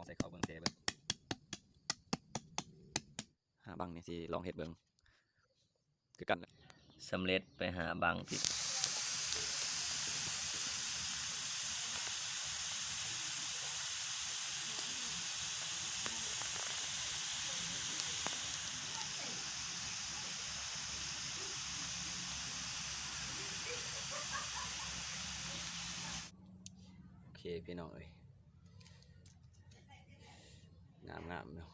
องใส่เขาเบิ่งเทเบิ่งหาบังนี่สิลองเฮ็ดเบิ่งคือกันแหละสำเร็จไปหาบางผิดโอเคพี่น้องเอ้ย งามงามเนาะ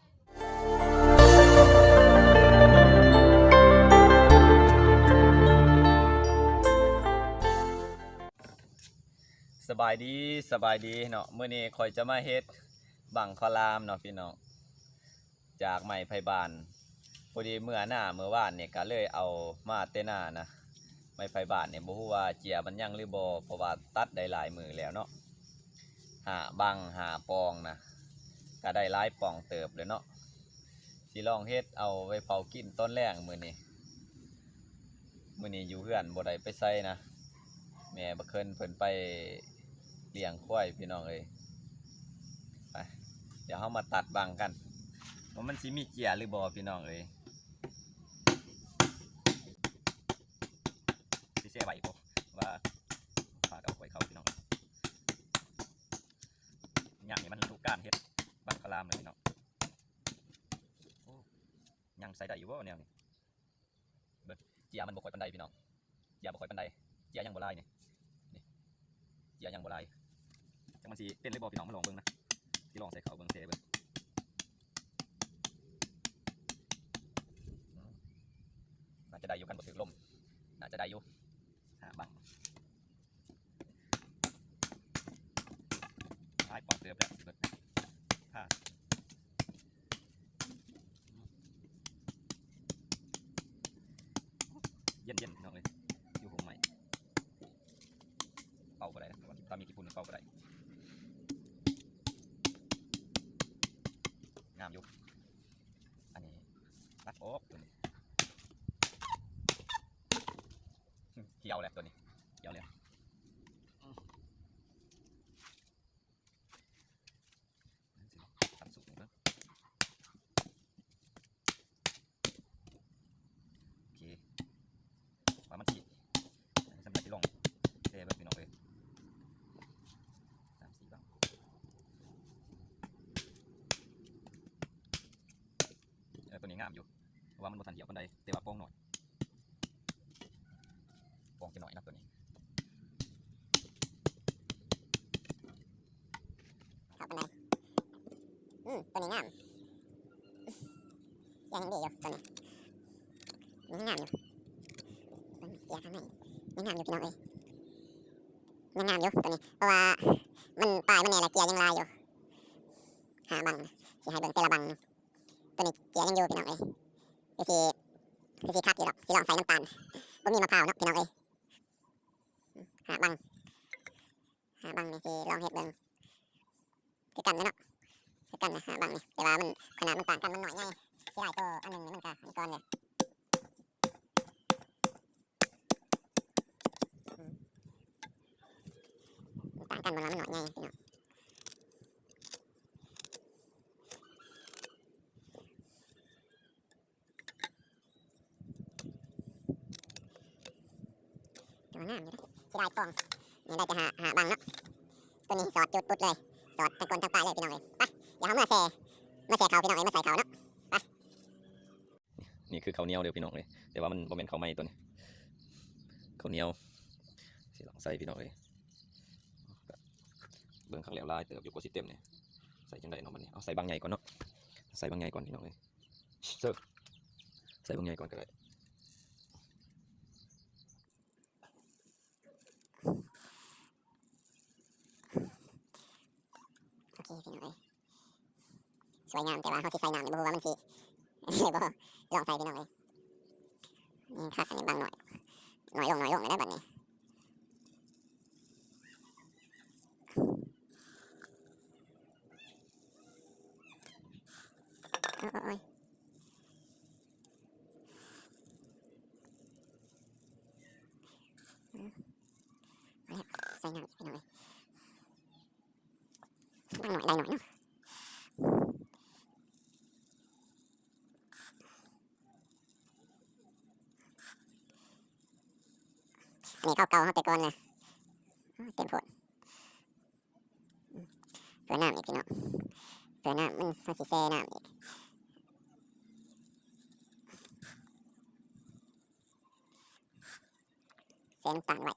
สบายดีสบายดีเนาะเมื้อนี้คอยจะมาเฮ็ดบังคอลามเนาะพี่น้องจากไม้ไผ่บานพอดีเมื่อหน้าเมื่อวานเนี่ยก็เลยเอามาเตหน้านะไม้ไผ่บานเนี่ยบ่ฮู้ว่าเจียมันยังหรือบ่เพราะว่าตัดได้หลายมือแล้วเนาะหาบังหาปองนะ ก็ได้หลายปองเติบเลยเนาะสิลองเฮ็ดเอาไว้เผากินต้นแรกมือนี้มือนี้อยู่เพื่อนบ่ได้ไปใส่นะแม่บ่เคินเพิ่นไปเลี้ยงควายพี่น้องเอ้ยไปเดี๋ยวเฮามาตัดบังกันว่ามันสิมีเกียร์หรือบ่พี่น้องเอ้ยสิเสียไหวบ่ว่าฝากเอาไว้เขาพี่น้องอย่างนี้มันถูกการเฮ็ดามเลยพี่น้องโอ้ยังใส่ได้อยู่ว่าแนวนี้เบิ่งเจียมันบ่ค่อยปานใดพี่น้องเจียบ่ค่อยปานใดเจียยังบ่ลายนี่นี่เจียยังบ่ลายจังมันสิเป็นเลยบ่พี่น้องมาลองเบิ่งนะสิลองใส่เขาเบิ่งเทเบิ่งอืมน่าจะได้อยู่กันบ่ถึกลมน่าจะได้อยู่หาบังหายปอดเตือบแล้ว เบิดผ้าเย็นเย็นน้องเลยอยู่ห่มใหม่เป่าบ่ได้นะแต่ว่ามมีกี่ปุ่นเป่าบ่ได้งามยู่อันนี้ตัดออกตัวนี้เขียวแล้วตัวนี้เขียวแล้วตัดสุกหนึ่งนะโอเคว่ามันฉีดสำหรับที่ลงเทแบบพี่น้องเลยสามสี่บ้างเออตัวนี้ งามอยู่เพราะว่ามันบทันเหี่ยวกันใดแต่ว่าโป้งหน่อยโป้งจะหน่อยนะตัวนี้เข้าบันไดอืมตัวนี้งามยังดีอยู่ตัวนี้ยังงามอยู่ตัวนี้เกียข้างในยังงามอยู่พี่น้องเอ้ยยังงามอยู่ตัวนี้เพราะว่ามันปลายมันเนี่ยแหละเกียร์ยังลายอยู่หาบังสิให้เบิ่งแต่ละบัง ตัวนี้เกียร์ยังอยู่พี่น้องเอ้ยคือสิคือสิคักอยู่ดอกสิลองใส่น้ำตาลบ่มีมะพร้าวเนาะพี่น้องเอ้ยหาบังหาบังนี่สิลองเฮ็ดเบิ่งคือกันนะเนาะคือกันนะฮะบางนี่แต่ว่ามันขนาดมันต่างกันมันหน่อยไงที่ได้ตัวอันหนึ่งนี่มันก็อันก่อนเนี่ยต่างกันมันว่ามันหน่อยไงพี่น้องตัวงามอยู่นะ กองนี่ได้จะหาหาบางเนาะตัวนี้สอดจุดปุ๊ดเลยสอดตะกอนตะปลายเลยพี่น้องเลยไปเดี๋ยวเขามาแซ่มาแซ่เขาพี่น้องเลยมาใส่เขาเนาะนี่คือเขาเหนียวเดียวพี่น้องเลยแต่ว่ามันบ่เป็นข้าไหม้ตัวนี้เขาเหนียวสิลองใส่พี่น้องเลยเบิ่งข้างแล้วลายเติบอยู่กว่าสิเต็มเนี่ยใส่จังไดเนาะมันนี่เอาใส่บางใหญ่ก่อนเนาะใส่บางใหญ่ก่อนพี่น้องเลยเซิร์ใส่บางใหญ่ก่อนก็ได้ โอเค พี่น้องเลยสวยงามแต่ว่าเขาสิใส่น้ำเนี่ยบอกว่ามันสิเลยบ่ลองใส่พี่น้องเลยนี่คักอันนี้บางหน่อยหน่อยลงหน่อยลงเลยได้บัดนี้โอ้ยโอ้ยอืมเอาละใส่น้ำอีกพี่น้องเลยบางหน่อยได้หน่อยเนาะ อั นนี้ข้าเก่าเขาแต่ก่อนเลยเต็มโพดอืมเพื่อน้ำอีกพี่น้องเพื่อน้ำมันมันสิแซ่น้ำอีกแซ่น้ำตาลไว้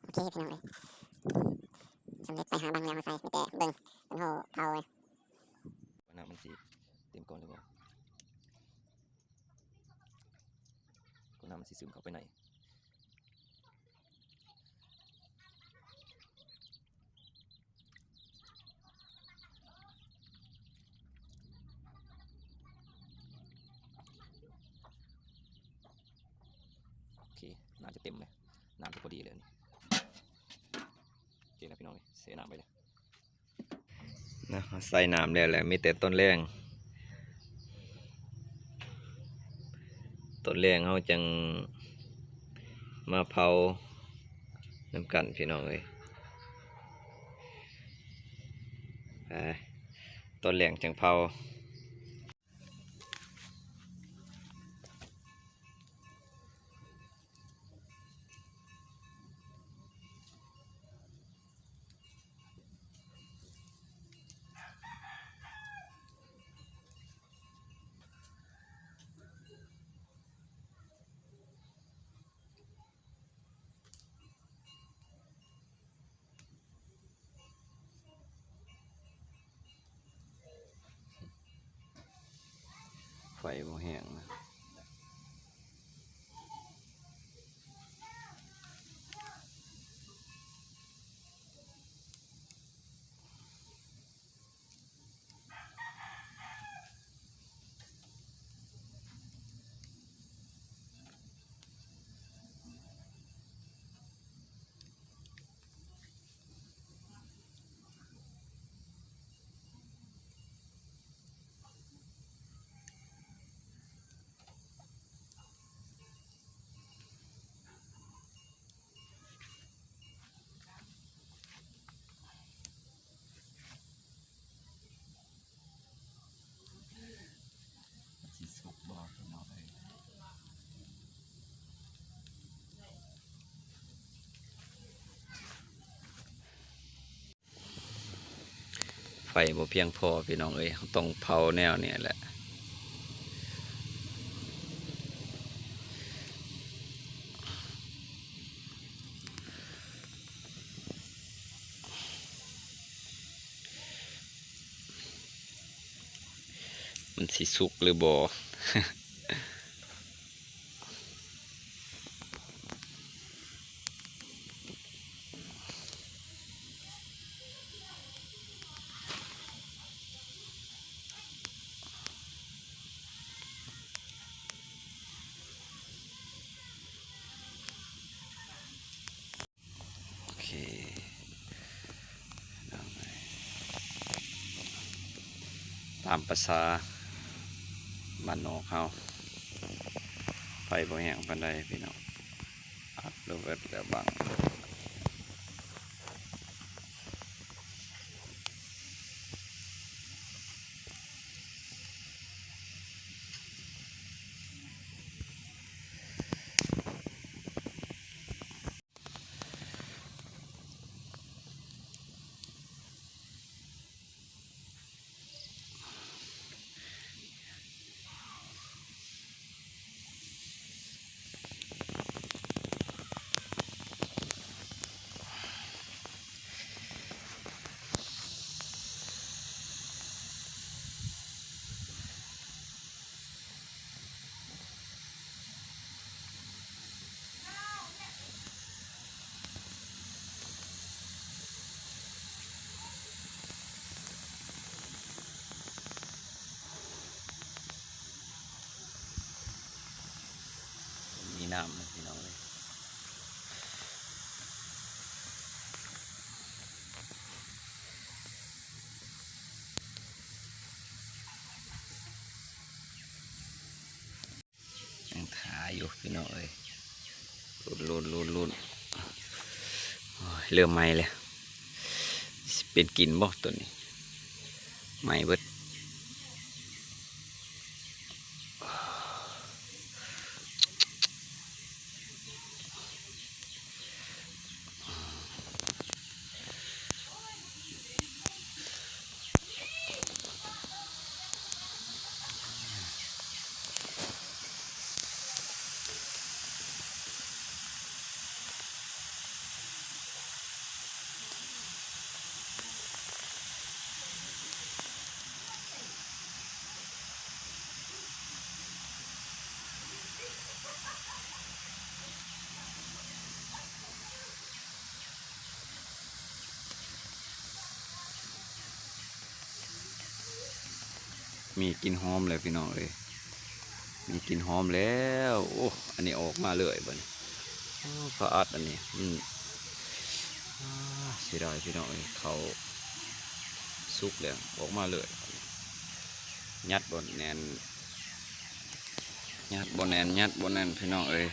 โอเคพี่น้องเลยสำเร็จไปหาบางอย่างมาใส่ไม่แต่เบิ่งเป็นโหเผาเลย ว่าน้ำมันสิเต็ม ก่อนหรือเปล่าก็น้ำมันสิซึมเข้าไปไหนโอเคน้ำจะเต็มเลยน้ำจะพอดีเลยนนี่โอเคนะพี่น้องเสียน้ำไปเลยนะใส่น้ำแล้วแหละมีแต่ต้นแรง ต้นแรงเขาจังมาเผาน้ำกันพี่น้องเลยไปต้นแรงจังเผา ไฟบ่แห้งนะ ไฟบ่เพียงพอพี่น้องเอ้ยเราต้องเผาแนวเนี่ยแหละมันสิสุกหรือบ่ โอเคเอาไปตามภาษาบ้านนอกเขาไฟบ่แห้งปานใดพี่น้องอัดระเบิดแล้วบางมี น้ำพี่น้องเลยยังถ่ายอยู่พี่น้องเอ้ยลุนลุนลุนลุนโอ้ยเริ่มไหม้เลยเป็นกินบ่ตัวนี้ไหม้เบิด มีกลินหอมเลยพี่น้องเอ้ยมีกลินหอมแล้วโอ้อันนี้ออกมาเลยบัดนี้อ้าวพระอัดอันนี้อืมอ่าเสียดายพี่น้องเลยเขาสุกแล้วออกมาเลยยัดบนแนนยัดบนแนนยัดบนแนนพี่น้องเอ้ย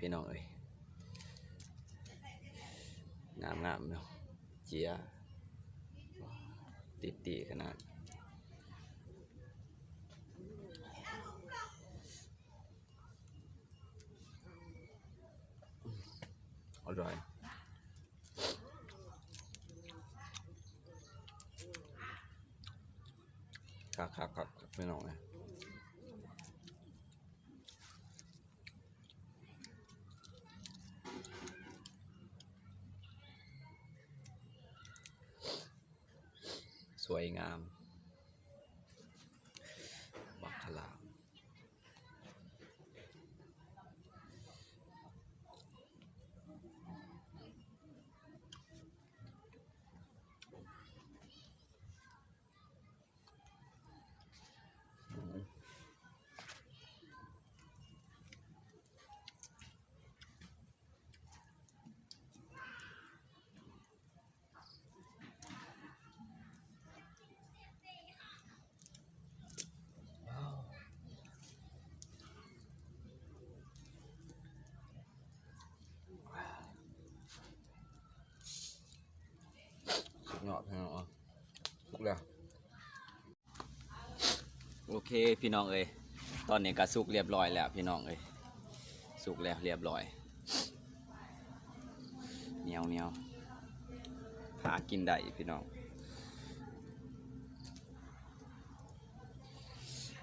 พี่น้องเอ้ยงามงามเนาะเจียติดตีขนาดอร่อยครับครับครับพี่น้องนะ ส วยงามบักขลามสุดยอดพี่น้องอะทุก แล้วโอเคพี่น้องเอ้ยตอนนี้ก็สุกเรียบร้อยแล้วพี่น้องเอ้ยสุกแล้วเรียบร้อยเหนียวเหนียวหากินได้พี่น้อง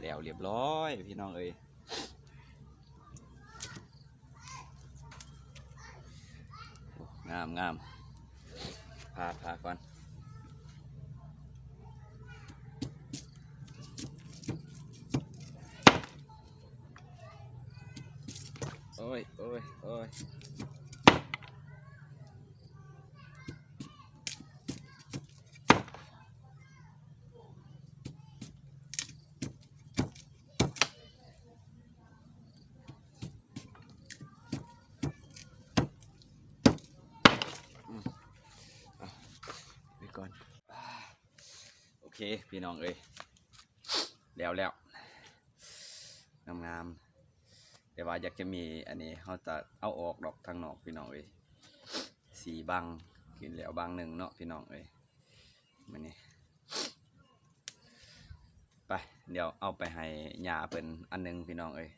แล้วเรียบร้อยพี่น้องเอ้ยงามงามพาพาก่อน อ้ยโอ้ยโอ้ยก่อนโอเค พี่น้องเอ้ยแล้วแล้วงามๆ แต่ว่าอยากจะมีอันนี้เขาจะเอาออกดอกทางนอกพี่น้องเอ้ยสีบางกินแล้วบางหนึ่งเนาะพี่น้องเอ้ยมันนี่ไปเดี๋ยวเอาไปให้ยาเป็นอันหนึงพี่น้องเอ้ย